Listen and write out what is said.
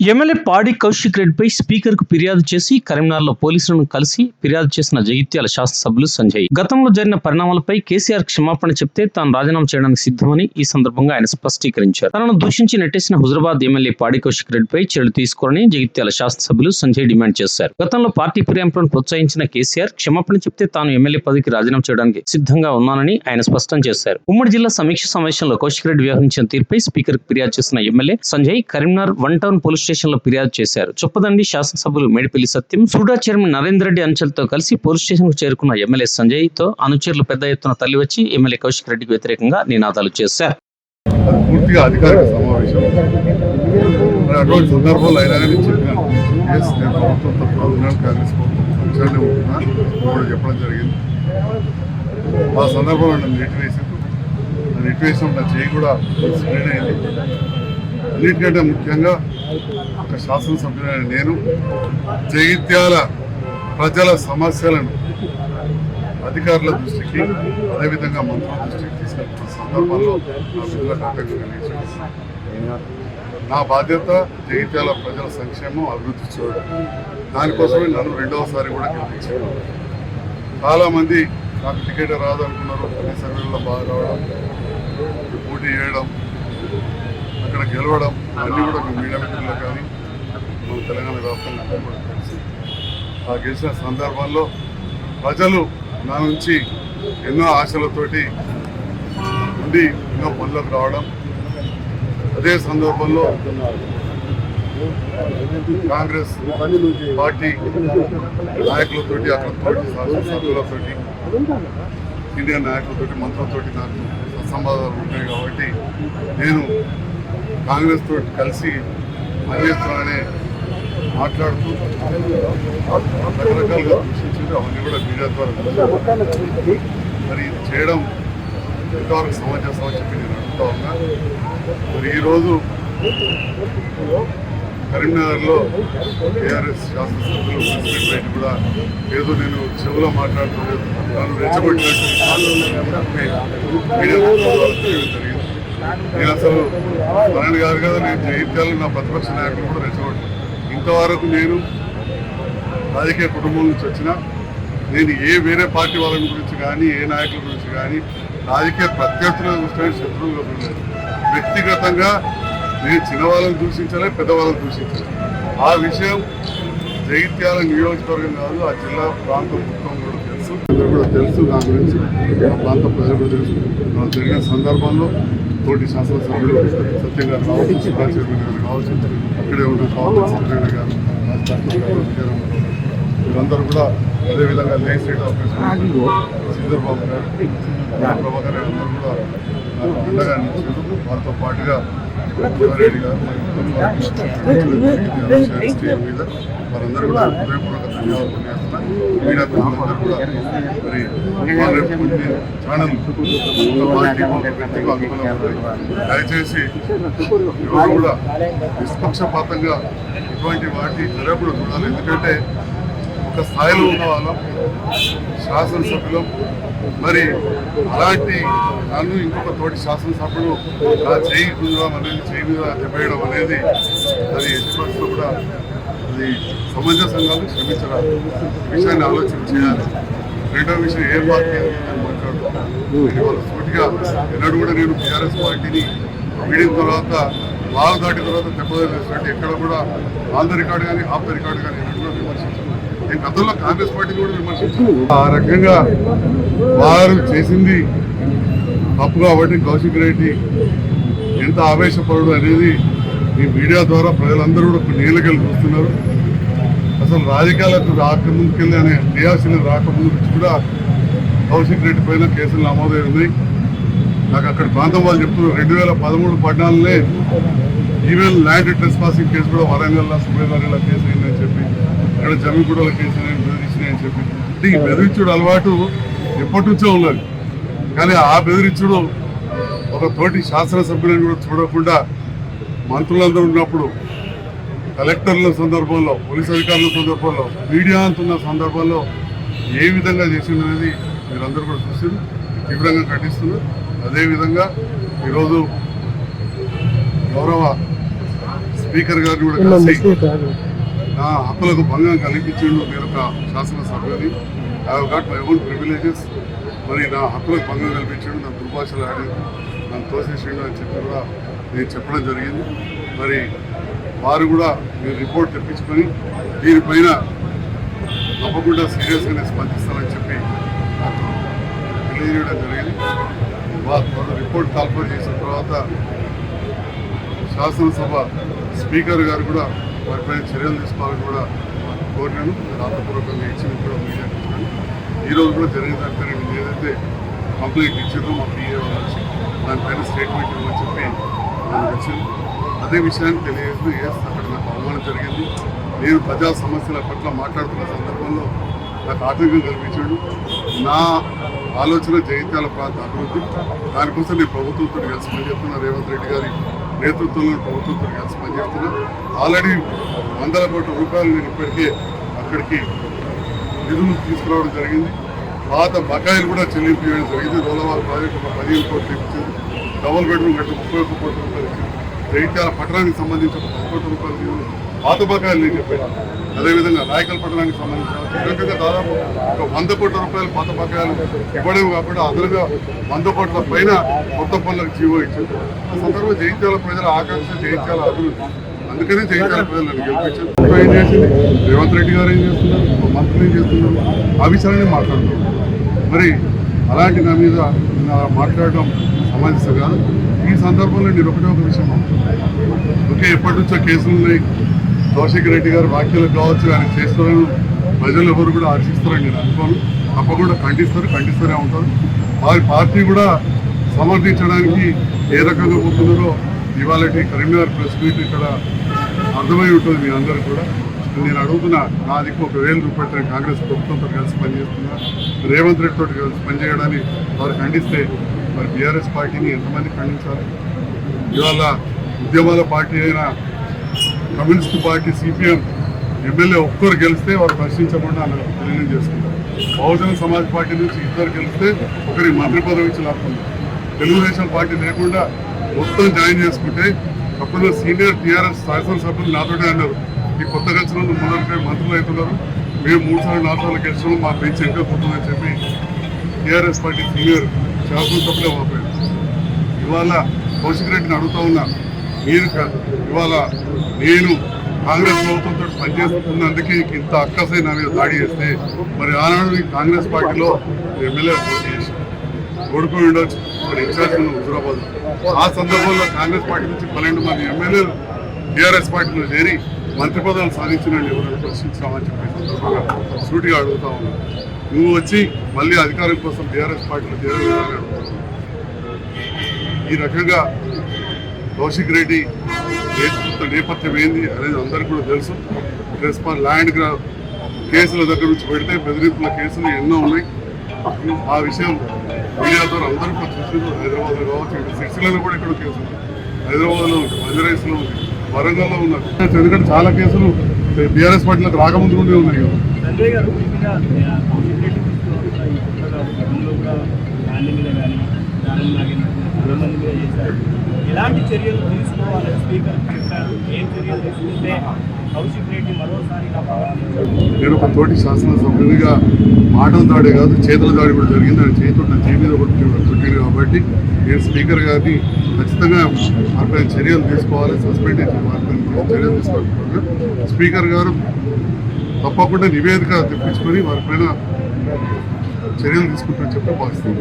MLA పాడి కౌశిక్ రెడ్డిపై స్పీకర్కు ఫిర్యాదు చేసి కరీంనగర్లో పోలీసులను కలిసి ఫిర్యాదు చేసిన జగిత్యాల శాసనసభ్యులు సంజయ్. గతంలో జరిగిన పరిణామాలపై కేసీఆర్ క్షమాపణ చెప్తే తాను రాజీనామా చేయడానికి సిద్ధమని ఈ సందర్భంగా ఆయన స్పష్టీకరించారు. తనను దూషించి నెట్టేసిన హుజరాబాద్ ఎమ్మెల్యే పాడి కౌశిక్ రెడ్డిపై చర్యలు తీసుకోరని జగిత్యాల శాసనసభ్యులు సంజయ్ డిమాండ్ చేశారు. గతంలో పార్టీ ఫిర్యాదులను ప్రోత్సహించిన కేసీఆర్ క్షమాపణ చెప్తే తాను ఎమ్మెల్యే పదవికి రాజీనామా చేయడానికి సిద్ధంగా ఉన్నానని ఆయన స్పష్టం చేశారు. ఉమ్మడి జిల్లా సమీక్ష సమావేశంలో కౌశిక్ రెడ్డి వ్యవహరించిన తీరుపై స్పీకర్ ఫిర్యాదు చేసిన MLA Sanjay Karimnagar one town police స్టేషన్లో ఫిర్యాదు చేశారు. చొప్పదండి శాసనసభ్యులు మేడిపల్లి సత్యం సూడా చైర్మన్ నరేందర్ రెడ్డి అనుచరులతో కలిసి పోలీస్ స్టేషన్కు చేరుకున్న ఎమ్మెల్యే సంజయ్తో అనుచరులు పెద్ద ఎత్తున తల్లి వచ్చి ఎమ్మెల్యే కౌశిక్ రెడ్డికి వ్యతిరేకంగా నినాదాలు చేశారు. పూర్తిగా అధికారిక సమావేశం. అటువంటి సందర్భంలో అయినా కానీ చెప్పాను ఎస్ నేను ప్రభుత్వం తప్పుగా ఉన్నాను కాంగ్రెస్ ప్రభుత్వం సంచలనం ఉంటున్నా కూడా చెప్పడం జరిగింది. ఆ సందర్భంలో నన్ను నెట్టివేసారు నన్ను నెట్టివేసిన నా చేయి కూడా స్ప్రెడ్ అయింది. అన్నిటికంటే ముఖ్యంగా ఒక శాసనసభ్యుడైన నేను జగిత్యాల ప్రజల సమస్యలను అధికారుల దృష్టికి అదేవిధంగా మంత్రుల దృష్టికి తీసుకెళ్తున్న సందర్భంలో నా బాధ్యత జగిత్యాల ప్రజల సంక్షేమం అభివృద్ధి చూడడం. దానికోసమే నన్ను రెండవసారి కూడా గెలిపించాను చాలామంది నాకు టికెట్ రాదనుకున్నారు అన్ని సర్వేల్లో బాగా రావడం పోటీ చేయడం అక్కడ గెలవడం అన్నీ కూడా మీడియా మిత్రుల్లో కానీ మన తెలంగాణ రాష్ట్రంలో అందరూ కూడా ఆ గెలిచిన సందర్భంలో ప్రజలు నా నుంచి ఎన్నో ఆశలతోటి ఉండి ఎన్నో పనులకు రావడం అదే సందర్భంలో కాంగ్రెస్ పార్టీ నాయకులతోటి అక్కడ తోటి సభ్యులతోటి ఇండియన్ నాయకులతోటి మంత్రులతోటి నాకు సత్సంబాధాలు ఉంటాయి కాబట్టి నేను కాంగ్రెస్ తోటి కలిసి పనిచేస్తున్నానని మాట్లాడుతూ రకరకాలుగా దూషించింది. అవన్నీ కూడా మీడియా ద్వారా మరి ఇది చేయడం ఎంతవరకు సమంజసం అని చెప్పి నేను అడుగుతా ఉన్నా. మరి ఈరోజు కరీంనగర్లో టీఆర్ఎస్ శాసనసభ్యులు ప్రెసిడెంట్ కూడా ఏదో నేను చెవులో మాట్లాడుతూ నన్ను రెచ్చగొట్టినట్టు మీడియా ద్వారా జరిగింది నేను అసలు నారాయణ కాదు కదా నేను జయించాలి నా ప్రతిపక్ష నాయకులు కూడా రెచ్చగొట్టాను ఇంతవరకు నేను రాజకీయ కుటుంబం నుంచి వచ్చిన నేను ఏ వేరే పార్టీ వాళ్ళ గురించి కానీ ఏ నాయకుల గురించి కానీ రాజకీయ ప్రత్యర్థుల గురించి శత్రువులు చూడలేదు వ్యక్తిగతంగా నేను చిన్నవాళ్ళని దూషించాలి పెద్దవాళ్ళని దూషించాలి. ఆ విషయం జగిత్యాల నియోజకవర్గం కాదు ఆ జిల్లా ప్రాంతం మొత్తం కూడా తెలుసు. అందరూ కూడా తెలుసు నా గురించి ఆ ప్రాంత ప్రజలు కూడా తెలుసు. జరిగిన సందర్భంలో తోటి శాసనసభ్యులు సత్యం గారు కావచ్చు సుధా చైర్మన్ గారు కావచ్చు ఇక్కడే ఉన్న సత్యనారాయణ గారు వీరందరూ కూడా అదేవిధంగా లెజిస్లేటివ్ ఆఫీసర్ చంద్రబాబు గారు ప్రభాకర్ రెడ్డి అందరూ కూడా నాకు అండగా నిలిచారు వారితో పాటుగా రెడ్డి గారు వారందరూ కూడా హృదయపూర్వక ధన్యవాదాలు చేస్తున్నా మీడియా మిత్రులందరూ కూడా మరి రేపు కొన్ని ఛానల్. దయచేసి ఎవరు కూడా నిష్పక్షపాతంగా ఇటువంటి వాటి జరగకుండా చూడాలి. ఎందుకంటే ఒక స్థాయిలో ఉన్న వాళ్ళం. శాసనసభ్యులం. మరి అలాంటి నన్ను ఇంకొక తోటి శాసనసభ్యుడు నా చేయి గుంజడం అనేది చేయి మీద దెబ్బేయడం అనేది అది ఎట్టి కూడా అది సమాజ సంఘాలు క్షమించరాదు విషయాన్ని ఆలోచన చేయాలి. రెండో విషయం ఏ పార్టీ అని నేను మాట్లాడుతున్నాను ఇవాళ సూటిగా ఎన్నడూ కూడా నేను టీఆర్ఎస్ పార్టీని. వీడిన తర్వాత లాల్ దాటిన తర్వాత దెబ్బతీసినట్టు ఎక్కడ కూడా ఆన్ రికార్డు కానీ ఆఫ్ ద రికార్డు కానీ ఎన్నడూ కూడా విమర్శించాను. నేను గతంలో కాంగ్రెస్ పార్టీని కూడా విమర్శించు ఆ రకంగా వారు చేసింది తప్పు కాబట్టి కౌశిక్ రెడ్డి ఎంత ఆవేశపరుడు అనేది ఈ మీడియా ద్వారా ప్రజలందరూ కూడా కొన్ని ఏళ్ళకెళ్ళి చూస్తున్నారు. అసలు రాజకీయాలకు రాకముందుకెళ్ళి అనే క్రియాశీలం రాకముందు నుంచి కూడా కౌశిక్ రెడ్డి పైన కేసులు నమోదై ఉన్నాయి నాకు అక్కడ ప్రాంతం వాళ్ళు చెప్తున్నారు రెండు వేల పదమూడు పద్నాలుగులే even land trespassing case కూడా వరంగల్ సుబేదారిలో కేసు అయిందని చెప్పి ఇక్కడ జమ్మిగూడలో కేసు అయిందని బెదిరించినాయని చెప్పి. అంటే ఈ బెదిరించుడు అలవాటు ఎప్పటి నుంచో ఉన్నది. కానీ ఆ బెదిరించుడు ఒక తోటి శాసనసభ్యులను కూడా చూడకుండా మంత్రులందరూ ఉన్నప్పుడు కలెక్టర్ల సందర్భంలో పోలీస్ అధికారుల సందర్భంలో మీడియా అంటున్న సందర్భంలో ఏ విధంగా చేసిందనేది మీరందరూ కూడా చూసి తీవ్రంగా ఖండిస్తున్నారు. అదేవిధంగా ఈరోజు గౌరవ స్పీకర్ గారిని కూడా కలిసి నా హక్కులకు భంగం కల్పించిండు నేను ఒక శాసనసభ్యుని I got my own privileges మరి నా హక్కులకు భంగం కల్పించిండు నా దుర్భాషలు ఆడి నన్ను తోసేసిండు అని చెప్పి కూడా నేను చెప్పడం జరిగింది. మరి వారు కూడా మీరు రిపోర్ట్ తెప్పించుకొని దీనిపైన తప్పకుండా సీరియస్గానే స్పందిస్తానని చెప్పి నాకు తెలియజేయడం జరిగింది. వారు రిపోర్ట్ కాల్ఫర్ చేసిన తర్వాత శాసనసభ స్పీకర్ గారు కూడా వారిపైన చర్యలు తీసుకోవాలని కూడా కోరినాను. రాతపూర్వకంగా ఇచ్చింది కూడా మీడియాకి ఈ ఈరోజు కూడా జరిగిన దానిపైన నేను ఏదైతే కంప్లైంట్ ఇచ్చిందో మా పిఏ వాళ్ళు వచ్చి దానిపైన స్టేట్మెంట్ ఇవ్వమని చెప్పి నాకు వచ్చింది అదే విషయాన్ని తెలియజేస్తూ ఎస్ అక్కడ నాకు అవమానం జరిగింది. నేను ప్రజా సమస్యల పట్ల మాట్లాడుతున్న సందర్భంలో నాకు ఆటంకం కల్పించాడు నా ఆలోచన జైత్యాల ప్రాంత అభివృద్ధి. దానికోసం నేను ప్రభుత్వంతో కలిసి పనిచేస్తున్నా. రేవంత్ రెడ్డి గారి నేతృత్వంలో ప్రభుత్వంతో కలిసి పనిచేస్తున్నా. ఆల్రెడీ వందల కోట్ల రూపాయలు నేను ఇప్పటికే అక్కడికి నిధులు తీసుకురావడం జరిగింది. పాత బకాయిలు కూడా చెల్లింపు చేయడం జరిగింది. రోలవాల్ ప్రాజెక్టు ఒక పదిహేను కోట్లు ఇచ్చింది డబుల్ బెడ్రూమ్ గట్ట ముప్పై ఒక్క కోట్ల రూపాయలు ఇచ్చింది. జైత్యాల పట్టణానికి సంబంధించి ఒక పది కోట్ల రూపాయలు నిధులు పాత బకాయిలు నేను చెప్పాను అదేవిధంగా నాయకల్ పట్టణానికి సంబంధించి దాదాపు ఒక వంద కోట్ల రూపాయలు పాత బకాయిలు ఇవ్వడం కాబట్టి అదనంగా వంద కోట్ల పైన కొత్త పనులకు జీవో ఇచ్చింది. ఆ సందర్భంగా జయించాల ప్రజల ఆకాంక్ష జయించాల అభివృద్ధి. అందుకనే జయించాల ప్రజలు గెలిపించారు. ఏం చేసింది? రేవంత్ రెడ్డి గారు ఏం చేస్తున్నారు? మంత్రులు ఏం చేస్తున్నారు? ఆ విషయాన్ని మాట్లాడుతున్నారు. మరి అలాంటి నా మీద మాట్లాడడం సమంజసం కాదు. ఈ సందర్భంలో నేను ఒకటే ఒక విషయం ఓకే ఎప్పటి నుంచో కేసులు ఉన్నాయి. కౌశిక్ రెడ్డి గారు వ్యాఖ్యలు కావచ్చు ఆయన చేస్తారని ప్రజలు ఎవరు కూడా ఆశిస్తారని నేను అనుకోను. తప్పకుండా ఖండిస్తారు ఖండిస్తూనే ఉంటారు. వారి పార్టీ కూడా సమర్థించడానికి ఏ రకంగా పోతున్నారో ఇవాళ కరీంనగర్ ప్రెస్ మీట్ ఇక్కడ అర్థమై ఉంటుంది మీ అందరూ కూడా. నేను అడుగుతున్నా నాదికి ఒక వేల రూపాయలు కాంగ్రెస్ ప్రభుత్వంతో కలిసి పనిచేస్తున్నా రేవంత్ రెడ్డి తోటి కలిసి పనిచేయడాన్ని వారు ఖండిస్తే మరి బీఆర్ఎస్ పార్టీని ఎంతమంది ఖండించాలి? ఇవాళ ఉద్యమాల పార్టీ అయిన కమ్యూనిస్ట్ పార్టీ సిపిఎం ఎమ్మెల్యే ఒక్కరు గెలిస్తే వారు ప్రశ్నించకుండా నాకు తెలియజేసుకుంటారు బహుజన సమాజ్ పార్టీ నుంచి ఇద్దరు గెలిస్తే ఒకరికి మంత్రి పదవి ఇచ్చి లాక్కుంది. తెలుగుదేశం పార్టీ లేకుండా మొత్తం జాయిన్ చేసుకుంటే అప్పుడు సీనియర్ టీఆర్ఎస్ శాసనసభ్యులు నాతోనే అన్నారు. ఈ కొత్త గెలిచిన వాళ్ళు మొదటిపై మంత్రులు అవుతున్నారు. మేము మూడు సార్లు నాలుగు సార్లు గెలిచినాం. మా బెంచ్ ఇంకా పోతుందని చెప్పి టీఆర్ఎస్ పార్టీ సీనియర్ శాసనసభ్యులే వాపారు ఇవాళ కౌశిక్ రెడ్డిని అడుగుతా ఉన్నా మీరు కాదు. ఇవాళ నేను కాంగ్రెస్ ప్రభుత్వంతో పనిచేస్తున్నందుకే ఇంత అక్కసై నా మీద దాడి చేస్తే మరి ఆనాడు కాంగ్రెస్ పార్టీలో ఎమ్మెల్యే పోటీ చేసి ఓడిపోయి ఉండొచ్చు. మరి ఇన్ఛార్జ్ హుజురాబాద్. ఆ సందర్భంలో కాంగ్రెస్ పార్టీ నుంచి పన్నెండు మంది ఎమ్మెల్యేలు టీఆర్ఎస్ పార్టీలో చేరి మంత్రి పదవులు సాధించినండి ఎవరైనా ప్రశ్నించామని చెప్పి సందర్భంగా సూటిగా అడుగుతా ఉన్నాను నువ్వు వచ్చి మళ్ళీ అధికారం కోసం టీఆర్ఎస్ పార్టీలో చేరాలని ఈ రకంగా కౌశిక్ రెడ్డి నేతృత్వ నేపథ్యం ఏంది అనేది అందరికీ కూడా తెలుసు. రెస్పాన్ ల్యాండ్ గ్రా కేసుల దగ్గర నుంచి పెడితే బెదిరింపుల కేసులు ఎన్నో ఉన్నాయి. ఆ విషయం మీడియాతో అందరూ కూడా చూసారు హైదరాబాద్లో కావచ్చు ఇక్కడ సిరిసిల్లలో కూడా ఇక్కడ కేసు ఉంది హైదరాబాద్లో ఉంది బంజరైస్లో ఉంది వరంగల్లో ఉన్నారు. ఎందుకంటే చాలా కేసులు బీఆర్ఎస్ పార్టీలకు రాకముందు నుండి ఉన్నాయి. కదా ఎలాంటి చర్యలు తీసుకోవాలని స్పీకర్ చెప్పారు? ఏం చర్యలు తీసుకుంటే కౌశిక్ రెడ్డి మరోసారి నేను ఒక తోటి శాసనసభ్యునిగా మాటల దాడి కాదు చేతుల దాడి కూడా జరిగింది. ఆయన చేతులు నా చేయి మీద కొట్టి కొట్టాడు కాబట్టి నేను స్పీకర్ గారిని ఖచ్చితంగా అక్కడ చర్యలు తీసుకోవాలి సస్పెండ్ చేసి వారిపై చర్యలు తీసుకోవాలి. స్పీకర్ గారు తప్పకుండా నివేదిక తెప్పించుకొని వారిపైన చర్యలు తీసుకుంటారని చెప్పి భావిస్తున్నాను.